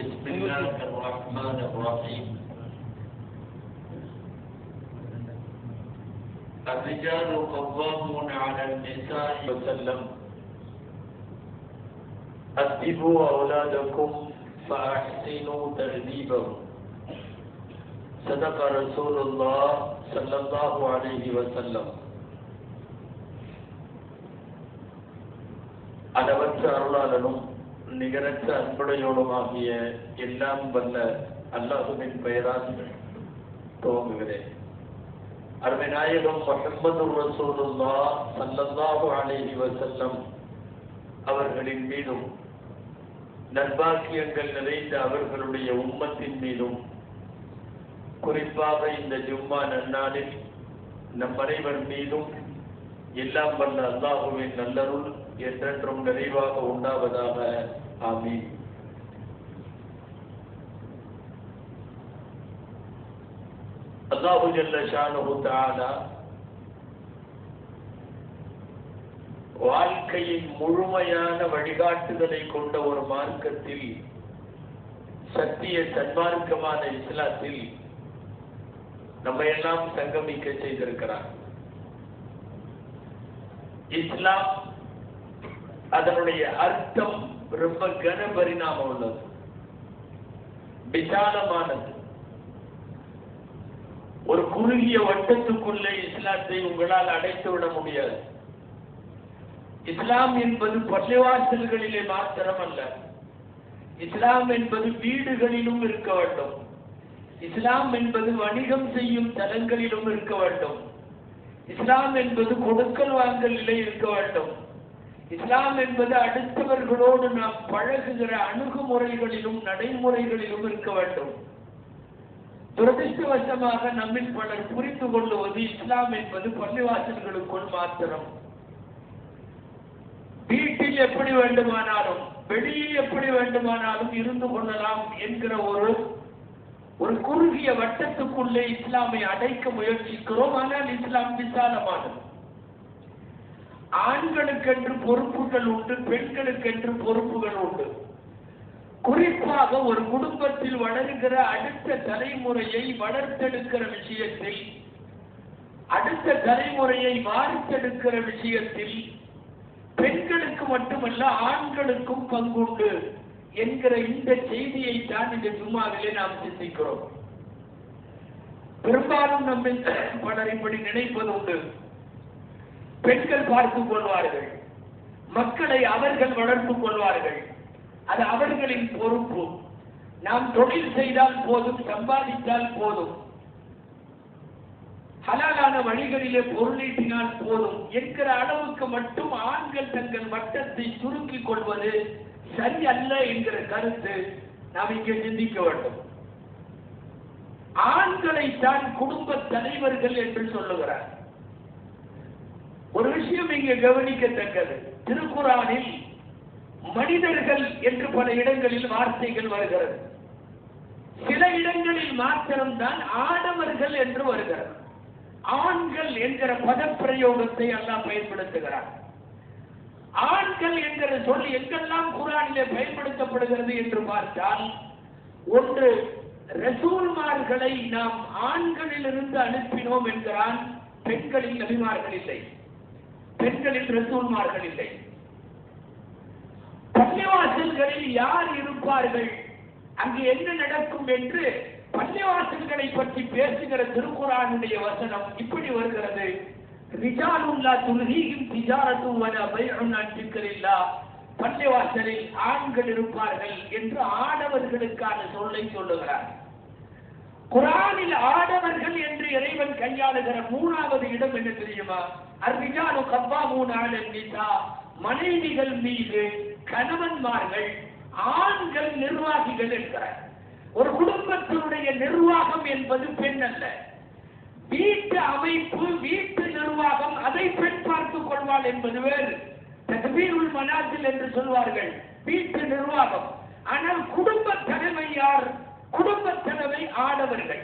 بسم الله الرحمن الرحيم الرجال قوامون على النساء وسلم أدبوا أولادكم فأحسنوا تأديبهم صدق رسول الله صلى الله عليه وسلم அளவற்ற அருளாளனும் நிகரற்ற அன்புடையோடுமாகிய எல்லாம் வல்ல அல்லாஹுவின் பெயரால் துவங்குகிறேன். அருமை நாயகம் முஹம்மது ரசூலுல்லா சல்லல்லாஹு அலைஹி வஸல்லம் அவர்களின் மீதும் நற்பாக்கியங்கள் நிறைந்த அவர்களுடைய உம்மத்தின் மீதும் குறிப்பாக இந்த ஜும்மா நன்னாளில் நம் அனைவர் மீதும் எல்லாம் வல்ல அல்லாஹுவின் நல்லருள் என்றென்றும் நிறைவாக உண்டாவதாக ஆமீன் அல்லாஹு ஜல்ல ஷானஹு தஆலா வாழ்க்கையின் முழுமையான வழிகாட்டுதலை கொண்ட ஒரு மார்க்கத்தில் சத்திய சன்மார்க்கமான இஸ்லாத்தில் நம்ம எல்லாம் சங்கமிக்க செய்திருக்கிறார். இஸ்லாம் அதனுடைய அர்த்தம் ரொம்ப கன பரிணாமம் உள்ளது. விசாலமானது. ஒரு குறுகிய வட்டத்துக்குள்ளே இஸ்லாத்தை உங்களால் அடைத்து விட முடியாது. இஸ்லாம் என்பது பள்ளிவாசல்களிலே மாத்திரம் அல்ல. இஸ்லாம் என்பது வீடுகளிலும் இருக்க வேண்டும். இஸ்லாம் என்பது வணிகம் செய்யும் தலங்களிலும் இருக்க வேண்டும். இஸ்லாம் என்பது கொடுக்கல் வாங்கலிலே இருக்க வேண்டும். இஸ்லாம் என்பது அடுத்தவர்களோடு நாம் பழகுகிற அணுகுமுறைகளிலும் நடைமுறைகளிலும் இருக்க வேண்டும். துரதிருஷ்டவசமாக நம்மில் பலர் புரிந்து கொள்ளுவது இஸ்லாம் என்பது பள்ளிவாசல்களுக்குள் மாத்திரம். வீட்டில் எப்படி வேண்டுமானாலும் வெளியில் எப்படி வேண்டுமானாலும் இருந்து கொள்ளலாம் என்கிற ஒரு ஒரு குறுகிய வட்டத்துக்குள்ளே இஸ்லாமை அடைக்க முயற்சிக்கிறோம். ஆனால் இஸ்லாம் விசாலமானது. ஆண்களுக்கென்று பொறுப்புகள் உண்டு பெண்களுக்கென்று பொறுப்புகள் உண்டு. குறிப்பாக ஒரு குடும்பத்தில் வளர்கிற அடுத்த தலைமுறையை வளர்த்தெடுக்கிற விஷயத்தில் அடுத்த தலைமுறையை வாரித்தெடுக்கிற விஷயத்தில் பெண்களுக்கு மட்டுமல்ல ஆண்களுக்கும் பங்குண்டு என்கிற இந்த செய்தியை தான் இந்த ஜும்மாவிலே நாம் சிந்திக்கிறோம். பெரும்பாலும் நம்ம பலர் இப்படி நினைப்பது உண்டு. பெண்கள் பார்த்துக் கொள்வார்கள். மக்களை அவர்கள் வளர்த்துக் கொள்வார்கள். அது அவர்களின் பொறுப்பு. நாம் தொழில் செய்தால் போதும் சம்பாதித்தால் போதும். ஹலாலான வழிகளிலே பொருளீட்டினால் போதும். என்கிற அளவுக்கு மட்டும் ஆண்கள் தங்கள் வட்டத்தை சுருக்கிக் கொள்வது சரியல்ல என்கிற கருத்து நாம் இங்கே சிந்திக்க வேண்டும். ஆண்களை தான் குடும்ப தலைவர்கள் என்று சொல்லுகிறார். ஒரு விஷயம் இங்கே கவனிக்கத்தக்கது. திருக்குறானில் மனிதர்கள் என்று பல இடங்களில் வார்த்தைகள் வருகிறது. சில இடங்களில் மாத்திரம்தான் ஆடவர்கள் என்று வருகிறது. ஆண்கள் என்கிற பதப்பிரயோகத்தை எல்லாம் பயன்படுத்துகிறார். ஆண்கள் என்கிற சொல் எங்கெல்லாம் குரானிலே பயன்படுத்தப்படுகிறது என்று பார்த்தால் ஒன்று ரசூல்மார்களை நாம் ஆண்களிலிருந்து அனுப்பினோம் என்கிறான் பெண்களில் நபிமார்கள் இல்லை. பெண்களில் ரசூல்மார்கள் இல்லை. பள்ளிவாசல்களில் யார் இருப்பார்கள்? அங்கு என்ன நடக்கும் என்று பள்ளிவாசல்களை பற்றி பேசுகிற திருக்குறானுடைய வசனம் இப்படி வருகிறது. ரிஜாலுல்லா துல்ஹீஹிம் திஜாரத்து வர பைஉன் அன் பள்ளிவாசலில் ஆண்கள் இருப்பார்கள் என்று ஆடவர்களுக்கான சொல்லை சொல்லுகிறார். குரானில் ஆடவர்கள் என்று இறைவன் கையாளுகிற மூணாவது இடம் என்ன தெரியுமா? அர்ரிஜாலு கப்பா ஆலன் நிசா. மனைவிகள் மீது கணவன்மார்கள் ஆண்கள் நிர்வாகிகள் என்கிறார். ஒரு குடும்பத்தினுடைய நிர்வாகம் என்பது பெண் அல்ல. வீட்டு அமைப்பு வீட்டு நிர்வாகம் அதை பெண் பார்த்துக் கொள்வாள் என்பது வேறு. தகவீருள் மனாசில் என்று சொல்வார்கள் வீட்டு நிர்வாகம். ஆனால் குடும்ப தலைமை யார்? குடும்ப தலைமை ஆடவர்கள்.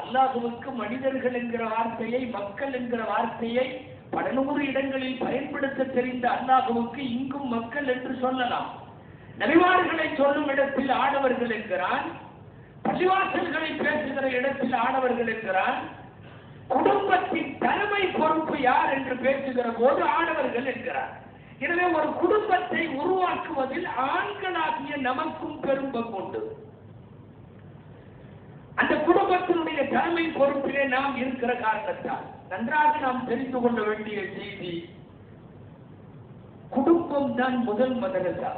அல்லாஹுவுக்கு மனிதர்கள் என்கிற வார்த்தையை மக்கள் என்கிற வார்த்தையை பல நூறு இடங்களில் பயன்படுத்த தெரிந்த அல்லாஹுவுக்கு இங்கும் மக்கள் என்று சொல்லலாம். நபிமார்களை சொல்லும் இடத்தில் ஆடவர்கள் என்கிறான் பள்ளிவாசல்களை பேசுகிற இடத்தில் ஆடவர்கள் என்கிறான் குடும்பத்தின் தலைமை பொறுப்பு யார் என்று பேசுகிற போது ஆடவர்கள் என்கிறார். எனவே ஒரு குடும்பத்தை உருவாக்குவதில் ஆண்களாகிய நமக்கும் பெரும் பங்குண்டு அந்த குடும்பத்தினுடைய தலைமை பொறுப்பிலே நாம் இருக்கிற காரணத்தால் நன்றாக நாம் தெரிந்து கொள்ள வேண்டிய செய்தி குடும்பம் தான் முதல் மதரசா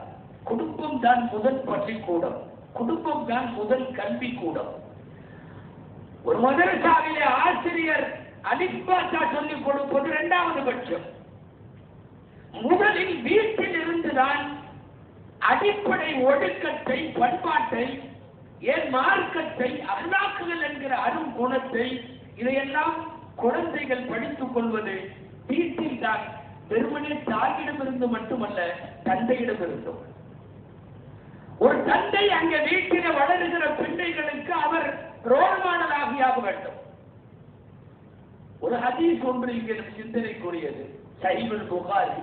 குடும்பம் தான் முதல் பள்ளிக்கூடம். குடும்பம் தான் முதல் கல்வி கூடம் ஒரு மதரசாவிலே ஆசிரியர் அலிப்பாத்தா சொல்லிக் கொடுப்பது இரண்டாவது பட்சம். முதலில் வீட்டில் இருந்துதான் அடிப்படை ஒழுக்கத்தை பண்பாட்டை ஏன் மார்க்கத்தை அருளாக்குதல் என்கிற அரும் குணத்தை இதையெல்லாம் குழந்தைகள் படித்துக் கொள்வது வீட்டில் தான் வெறுமனே தாயிடமிருந்து மட்டுமல்ல தந்தையிடமிருந்தும். ஒரு தந்தை அங்கே வீட்டில வளருகிற பிள்ளைகளுக்கு அவர் ரோல் மாடல் ஆகியாக வேண்டும். ஒரு ஹதீஸ் ஒன்று இங்கே சிந்தனைக்குரியது. சைபல் புகாரி.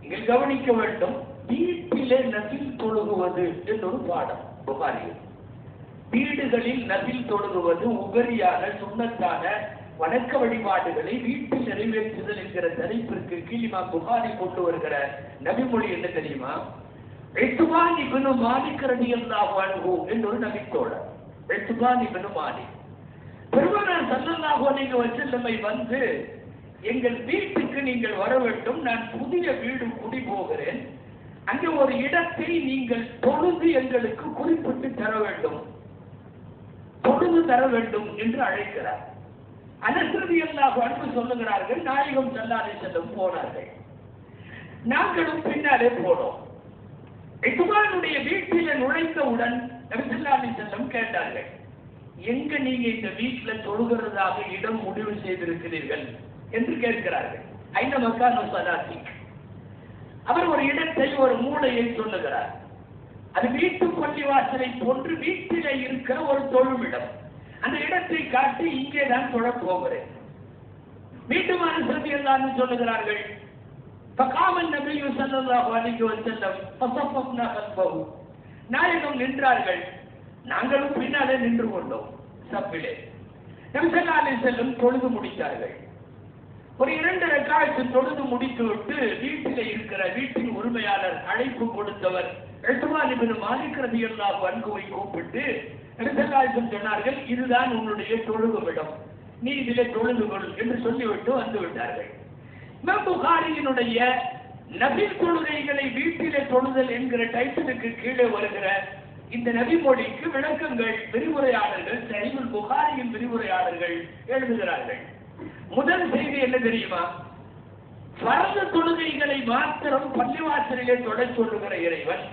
நீங்கள் கவனிக்க வேண்டும் வீட்டிலே நசில் தொழுகுவது என்று ஒரு பாடம். புகாரியில் வீடுகளில் நபில் தொழுகுவது உபரியான சுண்ணத்தான வணக்க வழிபாடுகளை வீட்டில் நிறைவேற்றுதல் என்கிற தலைப்பிற்கு கீழிமா புகாரி கொண்டு வருகிற நபிமொழி என்ன தெரியுமா? எட்டுபான் இவனு மாலிக் ரடியல்லாஹு அன்ஹு ஒரு நபித்தோழர் எட்டுபான் இவனு மாலிக். பெருமானார் சல்லல்லாஹு அலைஹி வஸல்லமை வந்து எங்கள் வீட்டுக்கு நீங்கள் வர வேண்டும் நான் புதிய வீடு குடி போகிறேன். அங்கே ஒரு இடத்தை நீங்கள் பொழுது எங்களுக்கு குறிப்பிட்டு தர வேண்டும். பொழுது தர வேண்டும் என்று அழைக்கிறார். அனசிறுதி அல்லாஹ் அன்பு சொல்லுகிறார்கள். நாயகம் செல்லாதே செல்லும் போனார்கள். நாங்களும் பின்னாலே போனோம். எகுமானுடைய வீட்டில நுழைந்தவுடன் நபிசல்லாமி செல்லம் கேட்டார்கள் எங்க நீங்க இந்த வீட்டுல தொழுகிறதாக இடம் முடிவு செய்திருக்கிறீர்கள்? என்று கேட்கிறார்கள். ஐந்த மக்கான சலாத்தி அவர் ஒரு இடத்தை ஒரு மூலையை சொல்லுகிறார். அது வீட்டு பள்ளிவாசலை போன்று வீட்டிலே இருக்கிற ஒரு தொழுமிடம். அந்த இடத்தை காட்டி இங்கே தான் தொழ போகிறேன். வீட்டுமான சொல்லி எல்லாரும் சொல்லுகிறார்கள் பகாமன் நபியு ஸல்லல்லாஹு அலிஹி வஸல்லம் ஃபஸஃபஃப்னா கல்பஹு. நாயகம் நின்றார்கள். நாங்களும் பின்னாலே நின்று கொண்டோம் சப்பிலே. நபி ஸல்லல்லாஹு செல்லும் தொழுது முடித்தார்கள். ஒரு இரண்டு ரெக்காய்ச்சி தொழுது முடித்துவிட்டு வீட்டில் இருக்கிற வீட்டின் உரிமையாளர் அழைப்பு கொடுத்தவர். எட்டுமான் இபின் மாலிக் ரலியல்லாஹு கூப்பிட்டு நபி சொன்னார்கள் இதுதான் உன்னுடைய தொழுகுமிடம் நீ இதிலே தொழுது கொள் என்று சொல்லிவிட்டு வந்து விட்டார்கள். இமாம் புகாரியினுடைய நபில் தொழுகைகளை வீட்டிலே தொழுதல் என்கிற டைட்டிலுக்கு கீழே வருகிற இந்த நபி மொழிக்கு விளக்கங்கள் விரிவுரையாளர்கள் சைபுல் புகாரியின் விரிவுரையாளர்கள் எழுதுகிறார்கள். முதல் செய்தி என்ன தெரியுமா? பரந்த தொழுகைகளை மாத்திரம் பள்ளிவாசலிலே தொட சொல்லுகிற இறைவன்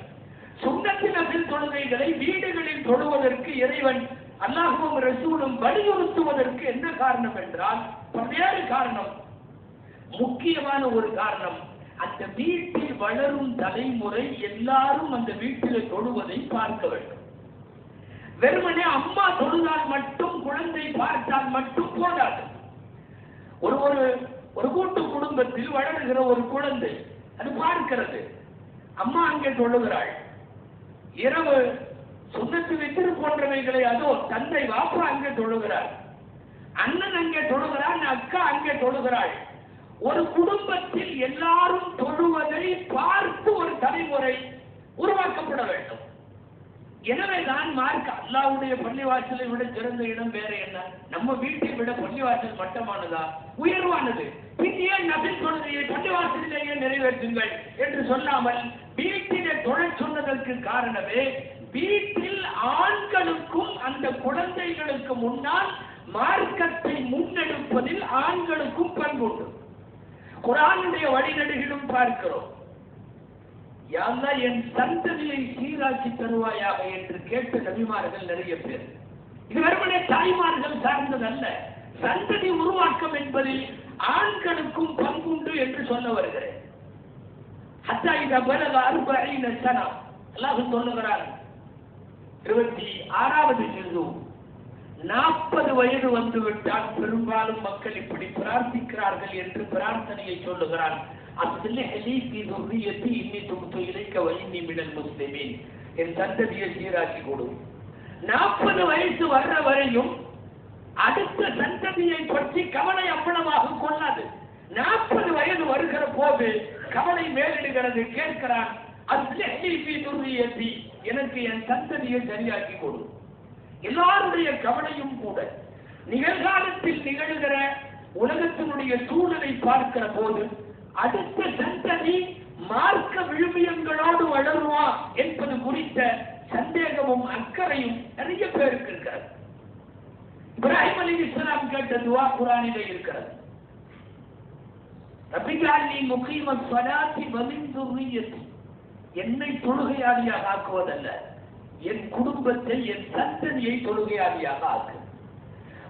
சுண்ணத்து நபில் தொழுகைகளை வீடுகளில் தொழுவதற்கு இறைவன் அல்லாஹும் ரசூலும் வலியுறுத்துவதற்கு என்ன காரணம் என்றால் பல்வேறு காரணம். முக்கியமான ஒரு காரணம் அந்த வீட்டில் வளரும் தலைமுறை எல்லாரும் அந்த வீட்டில் தொழுவதை பார்க்க வேண்டும். வெறுமனே அம்மா தொழுதால் மட்டும் குழந்தை பார்த்தால் மட்டும் போதாது. ஒரு ஒரு ஒரு கூட்டு குடும்பத்தில் வளருகிற ஒரு குழந்தை அது பார்க்கிறது. அம்மா அங்கே தொழுகிறாள் இரவு சொந்தத்து வித்திரு போன்றவைகளை அதோ தந்தை வாப்பா அங்கே தொழுகிறார் அண்ணன் அங்கே தொழுகிறான் அக்கா அங்கே தொழுகிறாள் ஒரு குடும்பத்தில் எல்லாரும் தொழுவதை பார்த்து ஒரு தலைமுறை உருவாக்கப்பட வேண்டும். எனவேதான் மார்க் அல்லாவுடைய பள்ளிவாசலை விட சிறந்த இடம் வேற என்ன? நம்ம வீட்டை விட பள்ளிவாசல் மட்டமானதா? உயர்வானது. பின்னே நபில் சொன்னதையே பள்ளிவாசலிலேயே நிறைவேற்றுங்கள் என்று சொல்லாமல் வீட்டிலே தொழில் சொன்னதற்கு காரணமே வீட்டில் ஆண்களுக்கும் அந்த குழந்தைகளுக்கு முன்னால் மார்க்கத்தை முன்னெடுப்பதில் ஆண்களுக்கும் பண்புண்டு. குரானுடைய வழிநடுகிலும் பார்க்கிறோம். யாழ்லா என் சந்ததியை சீராக்கி தருவாயாக என்று கேட்ட நபிமார்கள் நிறைய பேர். இது வெறுமனே தாய்மார்கள் சார்ந்ததல்ல. சந்ததி உருவாக்கம் என்பதில் ஆண்களுக்கும் பங்குண்டு என்று சொல்ல வருகிறேன். ஹத்தா இத பலக அறுபைன சனம் அல்லாஹ் சொல்லுகிறார் இருபத்தி ஆறாவது ஜிந்து நாற்பது வயது வந்துவிட்டால் பெரும்பாலும் மக்கள் இப்படி பிரார்த்திக்கிறார்கள் என்று பிரார்த்தனையை சொல்லுகிறான். அஸ்லிஹலி ஃபீ துர்ரியத்தி இன்னி துப்து இலைக்க வ இன்னி மினல் முஸ்லிமீன் என் சந்ததியை சீராக்கி கொடு. நாற்பது வயசு வர்ற வரையும் அடுத்த சந்ததியை பற்றி கவலை அவ்வளவாக கொள்ளாது. நாற்பது வயது வருகிற போது கவலை மேலிடுகிறது கேட்கிறான் அஸ்லிஹலி ஃபீ துர்ரியத்தி எனக்கு என் சந்ததியை சரியாக்கி கொடு. எல்லாருடைய கவலையும் கூட. நிகழ்காலத்தில் நிகழ்கிற உலகத்தினுடைய சூழலை பார்க்கிற போது அடுத்த சந்ததி மார்க்க விழுமியங்களோடு வளருவா என்பது குறித்த சந்தேகமும் அக்கறையும் நிறைய பேருக்கு இருக்கிறது. இப்ராஹிம் அலி இஸ்லாம் கேட்ட துவா குரானிலே இருக்கிறது. ரபிகாலி முகீம சலாத்தி வமின் என்னை தொழுகையாளியாக ஆக்குவதல்ல. என் குடும்பத்தை என் சந்ததியை தொழுகையாளியாக ஆக்கு.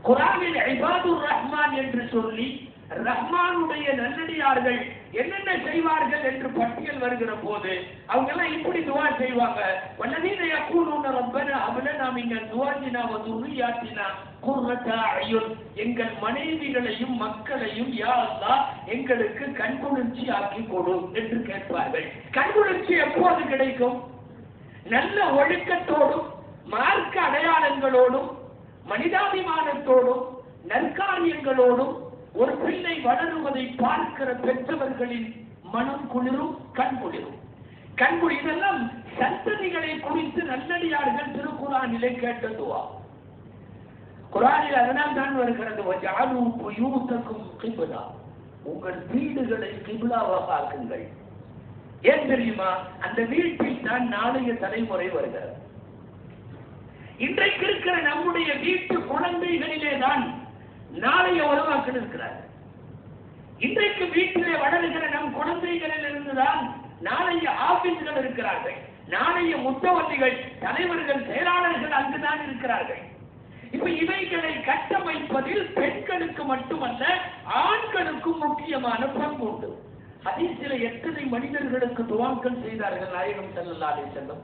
குரானில் ஐபாதுர் ரஹ்மான் என்று சொல்லி ரஹ்மானுடைய நல்லடியார்கள் என்னென்ன செய்வார்கள் என்று பட்டியல் வருகிற போது அவங்க எல்லாம் இப்படி துவா செய்வாங்க. வல்லதீன யக்கூலுன ரப்பனா அபலனா மின் துவாஜினா வ துர்ரியாத்தினா குர்ரத அயுன். எங்கள் மனைவிகளையும் மக்களையும் யா அல்லாஹ் எங்களுக்கு கண்குளிர்ச்சி ஆக்கி கொடு என்று கேட்பார்கள். கண்குளிர்ச்சி எப்போது கிடைக்கும்? நல்ல ஒழுக்கத்தோடும் மார்க்க அடையாளங்களோடும் மனிதாபிமானத்தோடும் நற்காரியங்களோடும் ஒரு பிள்ளை வளருவதை பார்க்கிற பெற்றவர்களின் மனம் குளிரும் கண் குளிரும். கண்குடி இதெல்லாம் சந்ததிகளை குறித்து நல்லடியார்கள் திருக்குறானிலே கேட்டதுவா. குரானில் அதனால் தான் வருகிறது வஜாலு புயூத்தக்கும் கிபிலா. உங்கள் வீடுகளை கிபிலாவாக ஆக்குங்கள். ஏன் தெரியுமா? அந்த வீட்டில் தான் நாளைய தலைமுறை வருகிறது. இன்றைக்கு இருக்கிற நம்முடைய வீட்டு குழந்தைகளிலே தான் நாளைய உருவாக்கிட்டு இருக்கிறார். இன்றைக்கு வீட்டிலே வளருகிற நம் குழந்தைகளில் இருந்துதான் நாளைய ஆபீஸ்கள் இருக்கிறார்கள். நாளைய முத்தவல்லிகள் தலைவர்கள் செயலாளர்கள் அங்குதான் இருக்கிறார்கள். இப்ப இவைகளை கட்டமைப்பதில் பெண்களுக்கு மட்டுமல்ல ஆண்களுக்கும் முக்கியமான பங்கு உண்டு. அதில் சில எத்தனை மனிதர்களுக்கு துவாக்கள் செய்தார்கள் நாயகம் செல்லல்லாதே செல்லும்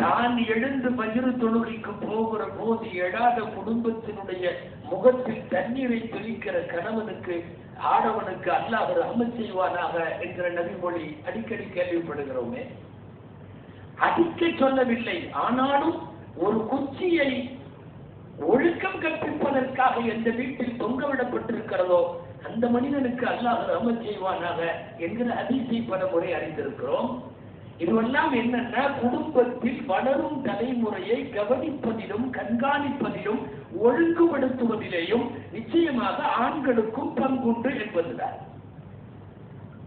தான் எழுந்து மயிறு தொழுகைக்கு போகிற போது எழாத குடும்பத்தினுடைய முகத்தில் தண்ணீரை தெளிக்கிற கணவனுக்கு ஆடவனுக்கு அல்லாஹ் ரஹ்மத் செய்வானாக என்கிற நபிமொழி அடிக்கடி கேள்விப்படுகிறோமே. அடிக்க சொல்லவில்லை ஆனாலும் ஒரு குச்சியை ஒழுக்கம் கற்பிப்பதற்காக எந்த வீட்டில் தொங்கவிடப்பட்டிருக்கிறதோ அந்த மனிதனுக்கு அல்லாஹ் ரஹ்மத் செய்வானாக என்கிற அதிசை பல முறை அறிந்திருக்கிறோம். இதுவெல்லாம் என்னன்னா? குடும்பத்தில் வளரும் தலைமுறையை கவனிப்பதிலும் கண்காணிப்பதிலும் ஒழுங்குபடுத்துவதிலேயும் நிச்சயமாக ஆண்களுக்கும் பங்குண்டு என்பதுதான்.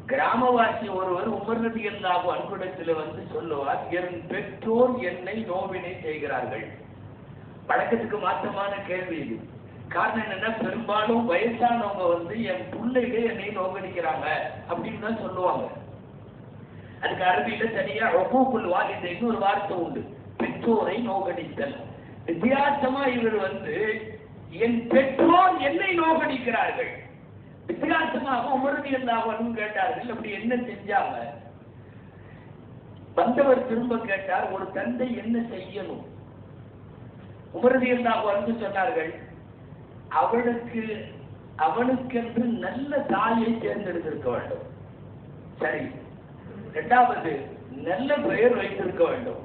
கிராமவாசி ஒருவர் உமர் நபி அல்லாஹு அன்புடத்தில் வந்து சொல்லுவார் என் பெற்றோர் என்னை நோவினை செய்கிறார்கள். வழக்கத்துக்கு மாற்றமான கேள்வி இது. காரணம் என்னன்னா பெரும்பாலும் வயசானவங்க வந்து என் பிள்ளைகள் என்னை நோவடிக்கிறாங்க அப்படின்னு தான் சொல்லுவாங்க. அதுக்கு அரபியில தனியா. ஒகூக்குள் வாலிதைன்னு ஒரு வார்த்தை உண்டு. பெற்றோரை நோகடித்தல் வித்தியாசமா இவர் வந்து என் பெற்றோர் என்னை நோகடிக்கிறார்கள் வித்தியாசமாக உமரதி எல்லாவரும் கேட்டார்கள். அப்படி என்ன செஞ்சாங்க? வந்தவர் திரும்ப கேட்டார் ஒரு தந்தை என்ன செய்யணும்? உமரதி வந்து சொன்னார்கள் அவளுக்கு அவனுக்கென்று நல்ல தாயை தேர்ந்தெடுத்திருக்க வேண்டும். சரி. இரண்டாவது நல்ல பெயர் வைத்திருக்க வேண்டும்.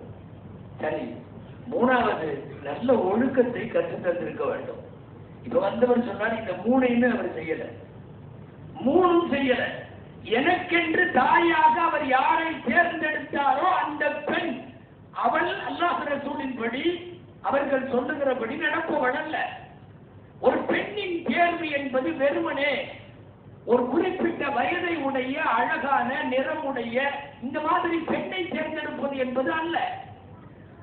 சரி மூணாவது நல்ல ஒழுக்கத்தை கற்று தந்திருக்க வேண்டும். இப்ப வந்தவர் சொன்னார் இந்த மூணையுமே அவர் செய்யல. மூணும் செய்யல. எனக்கென்று தாயாக அவர் யாரை தேர்ந்தெடுத்தாரோ அந்த பெண் அவள் அல்லாஹ் ரசூலின்படி அவர்கள் சொல்லுகிறபடி நடப்பவள் அல்ல ஒரு பெண்ணின் தேர்வு என்பது வெறுமனே ஒரு குறிப்பிட்ட வயதை உடைய அழகான நிறமுடைய இந்த மாதிரி பெண்ணை தேர்ந்தெடுப்பது என்பது அல்ல.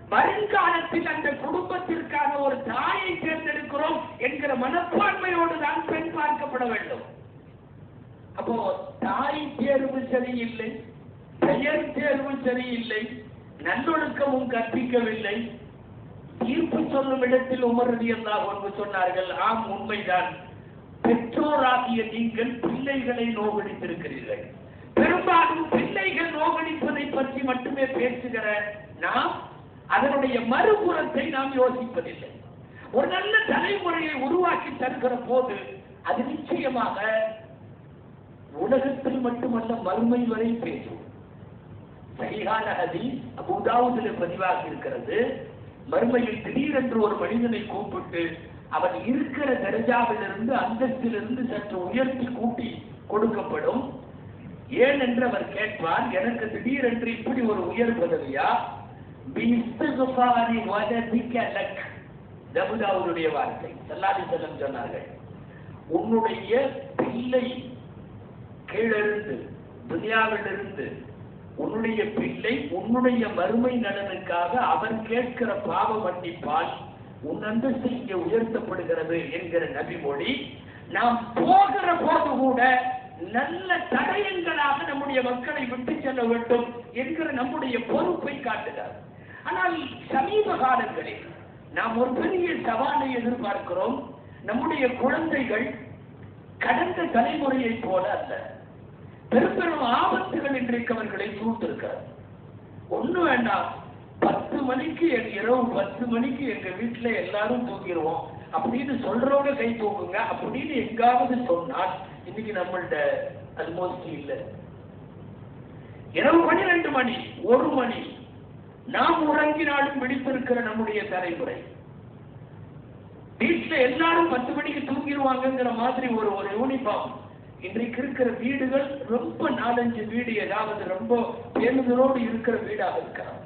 வருங்காலத்தில் அந்த குடும்பத்திற்கான ஒரு தாயை தேர்ந்தெடுக்கிறோம் என்கிற மனப்பான்மையோடு தான் பெண் பார்க்கப்பட வேண்டும். அப்போ தாய் தேர்வு சரியில்லை பெயர் தேர்வு சரியில்லை நல்லொழுக்கமும் கற்பிக்கவில்லை. தீர்ப்பு சொல்லும் இடத்தில் உமர் ஒன்று சொன்னார்கள் ஆம் உண்மைதான். பெற்றோராகிய நீங்கள் பிள்ளைகளை நோகடித்திருக்கிறீர்கள். பெரும்பாலும் பிள்ளைகள் நோவடிப்பதை பற்றி மட்டுமே பேசுகிற நாம் அதனுடைய மறுபுறத்தை நாம் யோசிப்பதில்லை. ஒரு நல்ல தலைமுறையை உருவாக்கி தருகிற போது அது நிச்சயமாக உலகத்தில் மட்டுமல்ல மறுமை வரை பேசும். சரியான அதி அபுதாவுதில் பதிவாக இருக்கிறது. மறுமையில் திடீரென்று ஒரு மனிதனை கூப்பிட்டு அவன் இருக்கிற தர்ஜாவிலிருந்து அந்தஸ்திலிருந்து சற்று உயர்த்தி கூட்டி கொடுக்கப்படும். ஏன் என்று அவர் கேட்பார் எனக்கு திடீரென்று இப்படி ஒரு உயர் பதவியா? பிஸ்துகுஃபாரி வததிக லக். தபுதாவுடைய வார்த்தை. சல்லாதி செல்லம் சொன்னார்கள் உன்னுடைய பிள்ளை கீழிருந்து துனியாவிலிருந்து உன்னுடைய பிள்ளை உன்னுடைய மறுமை நலனுக்காக அவன் கேட்கிற பாவ மன்னிப்பால் உன் அந்தஸ்து இங்கே உயர்த்தப்படுகிறது என்கிற நபிமொழி நாம் போகிற போது கூட நல்ல தடயங்களாக நம்முடைய மக்களை விட்டு செல்ல வேண்டும் என்கிற நம்முடைய பொறுப்பை காட்டுகிறார். ஆனால் சமீப காலங்களில் நாம் ஒரு பெரிய சவாலை எதிர்பார்க்கிறோம். நம்முடைய குழந்தைகள் கடந்த தலைமுறையைப் போல அல்ல பெரும் பெரும் ஆபத்துகள் இன்றைக்கு அவர்களை சூழ்ந்திருக்கிறார் ஒண்ணு வேண்டாம் பத்து மணிக்கு எங்க இரவு பத்து மணிக்கு எங்க வீட்டுல எல்லாரும் தூங்கிடுவோம் அப்படின்னு சொல்றவங்க கை தூக்குங்க. அப்படின்னு எங்காவது சொன்னால் இன்னைக்கு நம்மள்ட்ட அது இல்ல இல்லை. இரவு ரெண்டு மணி ஒரு மணி. நாம் உறங்கினாலும் விழித்திருக்கிற நம்முடைய தலைமுறை. வீட்டுல எல்லாரும் பத்து மணிக்கு தூங்கிடுவாங்கங்கிற மாதிரி ஒரு ஒரு யூனிஃபார்ம் இன்றைக்கு இருக்கிற வீடுகள் ரொம்ப நாலஞ்சு வீடு ஏதாவது ரொம்ப பேருந்தரோடு இருக்கிற வீடாக இருக்கிறாங்க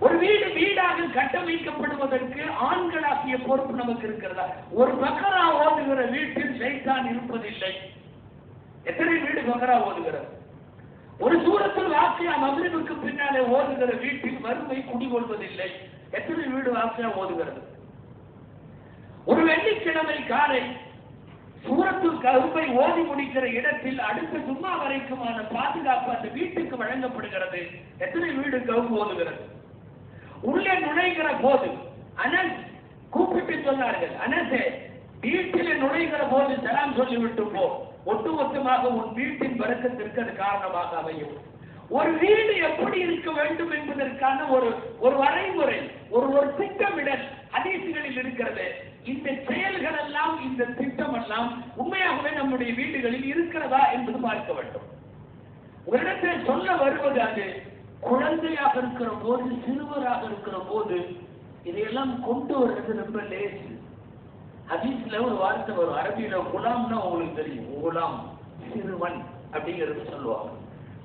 ஒரு வீடு வீடாக கட்டமைக்கப்படுவதற்கு ஆண்களாகிய பொறுப்பு நமக்கு இருக்கிறதா? ஒரு பக்கரா ஓதுகிற வீட்டில் சைத்தான் இருப்பதில்லை. எத்தனை வீடு பக்கரா ஓதுகிறது? ஒரு சூரத்தில் வாக்கியா மதுரைக்கு பின்னாலே ஓதுகிற வீட்டில் வறுமை குடிகொள்வதில்லை. எத்தனை வீடு வாக்கியா ஓதுகிறது? ஒரு வெள்ளிக்கிழமை காலை சூரத்தில் கருப்பை ஓதி முடிக்கிற இடத்தில் அடுத்த சும்மா வரைக்குமான பாதுகாப்பு அந்த வீட்டுக்கு வழங்கப்படுகிறது. எத்தனை வீடு கவுப்பு ஓதுகிறது? உள்ளே நுழைகிற போது அனஸ் கூப்பிட்டு சொன்னார்கள் அனசே வீட்டில் நுழைகிற போது சலாம் சொல்லிவிட்டு போ. ஒட்டுமொத்தமாக உன் வீட்டின் பறக்கத்திற்கு அது காரணமாக அமையும். ஒரு வீடு எப்படி இருக்க வேண்டும் என்பதற்கான ஒரு ஒரு வரைமுறை ஒரு ஒரு திட்டமிடல் அதிசயங்களில் இருக்கிறது. இந்த செயல்கள் எல்லாம் இந்த திட்டம் எல்லாம் உண்மையாகவே நம்முடைய வீடுகளில் இருக்கிறதா என்பது பார்க்க வேண்டும். உங்களிடத்தில் சொல்ல வருவது அது குழந்தையாக இருக்கிற போது சிறுவராக இருக்கிற போது இதையெல்லாம் கொண்டு வர்றது ரொம்ப லேசு. ஹதீஸ்ல ஒரு வார்த்தை வரும். அரபியில குலாம்னா உங்களுக்கு தெரியும். குலாம் சிறுவன் அப்படிங்கிறது சொல்லுவாங்க.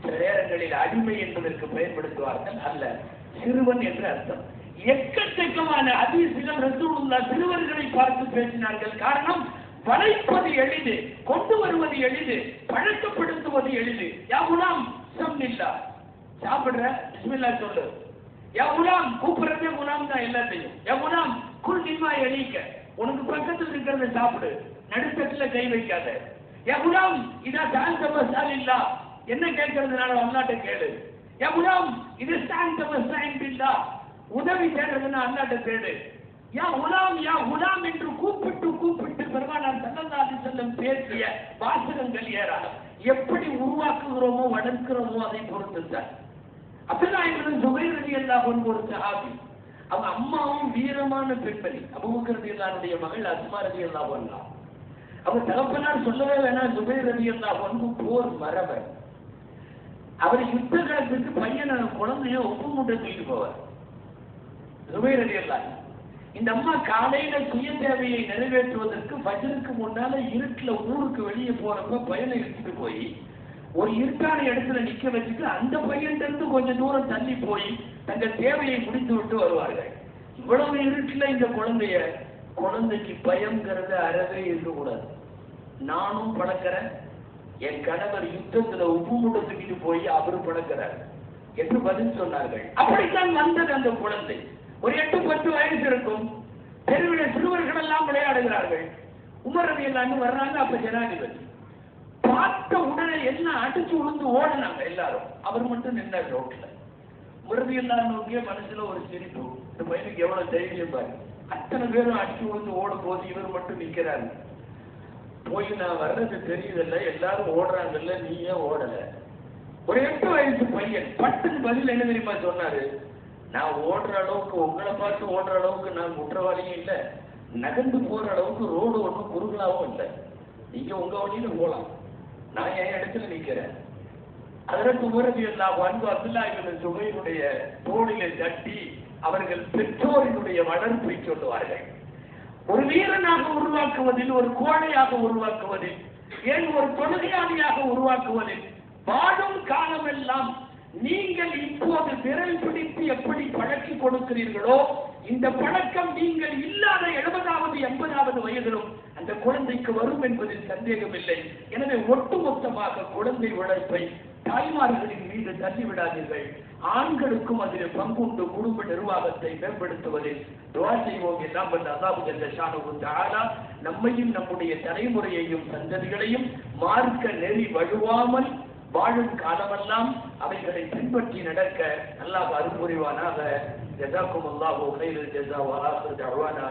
சில நேரங்களில் அடிமை என்பதற்கு பயன்படுத்துவார்கள். அல்ல சிறுவன் என்று அர்த்தம். எக்கச்சக்கமான அதிசயம் ரசூலுல்லா சிறுவர்களை பார்த்து பேசினார்கள். காரணம் வளைப்பது எளிது கொண்டு வருவது எளிது பழக்கப்படுத்துவது எளிது. யா குலாம் சம்மில்லா. சாப்பிடுற பிஸ்மில்லா சொல்லு. எவ்வளாம் கூப்பிடுறதே குலாம் தான் எல்லாத்தையும். எவ்வளாம் குலாம் குல் நிம்மா எளிக்க உனக்கு பக்கத்தில் இருக்கிறத சாப்பிடு. நடுத்தத்துல கை வைக்காத. எவ்வளாம் இதா சாந்த மசால் இல்லா? என்ன கேட்கறதுனால அல்லாட்ட கேளு. எவ்வளாம் இது சாந்த மசால் இல்லா? உதவி தேடுறதுன்னா அல்லாட்ட தேடு. யா உலாம் யா உலாம் என்று கூப்பிட்டு கூப்பிட்டு பெருமானார் சல்லல்லாஹு செல்லும் பேசிய வாசகங்கள் ஏராளம் எப்படி உருவாக்குகிறோமோ வளர்க்கிறோமோ அதை பொறுத்து தான் அப்துல்லாஹிபின் ஜுபைர் ரலியல்லாஹு அன்ஹு ஒரு சஹாபி. அவங்க அம்மாவும் வீரமான பெண்மணி. அபூபக்கர் ரலியல்லாஹுடைய மகள் அஸ்மா ரலியல்லாஹு அன்ஹா. அவங்க தகப்பனார் சொல்லவே வேணாம் ஜுபைர் ரலியல்லாஹு அன்ஹு போர் மரபர். அவர் யுத்த காலத்துக்கு பையனை குழந்தைய ஒப்பு மூட்டை தூக்கிட்டு போவார். சுபைர் ரலியல்லாஹு. இந்த அம்மா காலையில சுய தேவையை நிறைவேற்றுவதற்கு பஜனுக்கு முன்னால இருட்டுல ஊருக்கு வெளியே போறப்ப பையனை இழுத்துட்டு போய் ஒரு இருட்டான இடத்துல நிக்க வச்சுட்டு அந்த பையன்ல இருந்து கொஞ்சம் தூரம் தள்ளி போய் தங்கள் தேவையை முடித்து விட்டு வருவார்கள். இவ்வளவு இருட்டுல இந்த குழந்தைய குழந்தைக்கு பயம்ங்கிறது அறவே இருக்கக்கூடாது. நானும் பழக்கிறேன். என் கணவர் யுத்தத்துல உப்பு மூட்டை தூக்கிட்டு போய் அவரு பழக்கிறார். என்று பதில் சொன்னார்கள். அப்படித்தான் வந்தது அந்த குழந்தை. ஒரு எட்டு பத்து வயசு இருக்கும். தெருவில் சிறுவர்கள் எல்லாம் விளையாடுகிறார்கள். உமரவி ரவி எல்லாம் வர்றாங்க அப்ப ஜனாதிபதி. பார்த்த உடனே எல்லாம் அடிச்சு விழுந்து ஓடினாங்க எல்லாரும். அவர் மட்டும் நின்னார் ரோட்ல. உறுதி இல்லாத நோக்கிய மனசுல ஒரு சிரிப்பு. இந்த பையனுக்கு எவ்வளவு தைரியம் பாரு. அத்தனை பேரும் அடிச்சு விழுந்து ஓடும் போது இவர் மட்டும் நிக்கிறாரு. போய் நான் வர்றது தெரியுதல்ல எல்லாரும் ஓடுறாங்கல்ல நீ ஏன் ஓடல? ஒரு எட்டு வயசு பையன் பட்டுன்னு பதில் என்ன தெரியுமா சொன்னாரு? நான் ஓடுற அளவுக்கு உங்களை பார்த்து ஓடுற அளவுக்கு நான் குற்றவாளியும் இல்லை. நகர்ந்து போற அளவுக்கு ரோடு ஒன்றும் குறுகலாவும் இல்லை. நீங்க உங்க வழியில போகலாம் நான் என் இடத்துல நிக்கிறேன். அதற்கு உமரதி எல்லாம் வந்து அப்துல்லா இவன் சுமையினுடைய தோளிலே தட்டி அவர்கள் பெற்றோரினுடைய வளர்ப்பை சொல்லுவார்கள். ஒரு வீரனாக உருவாக்குவதில் ஒரு கோழையாக உருவாக்குவதில் ஏன் ஒரு தொழுகையாளியாக உருவாக்குவதில் வாழும் காலமெல்லாம் நீங்கள் இப்போது விரல் பிடித்து எப்படி பழக்கி கொடுக்கிறீர்களோ இந்த பழக்கம் நீங்கள் இல்லாத எழுபதாவது எண்பதாவது வயதிலும் அந்த குழந்தைக்கு வரும் என்பதில் சந்தேகமில்லை. எனவே ஒட்டுமொத்தமாக குழந்தை உழைப்பை தாய்மார்களின் மீது தள்ளிவிடாதீர்கள். ஆண்களுக்கும் அதில் பங்குண்டு குடும்ப நிர்வாகத்தை மேம்படுத்துவதில் துவா செய்வோம் எல்லாம் வந்த அல்லாஹு ஜல்லஷானு தாலா நம்மையும் நம்முடைய தலைமுறையையும் சந்ததிகளையும் மார்க்க நெறி வழுவாமல் வாழும் காலமெல்லாம் அவைகளை பின்பற்றி நடக்க அல்லாஹ் அருள்புரிவானாக. جزاكم الله خير الجزاء واخر دعوانا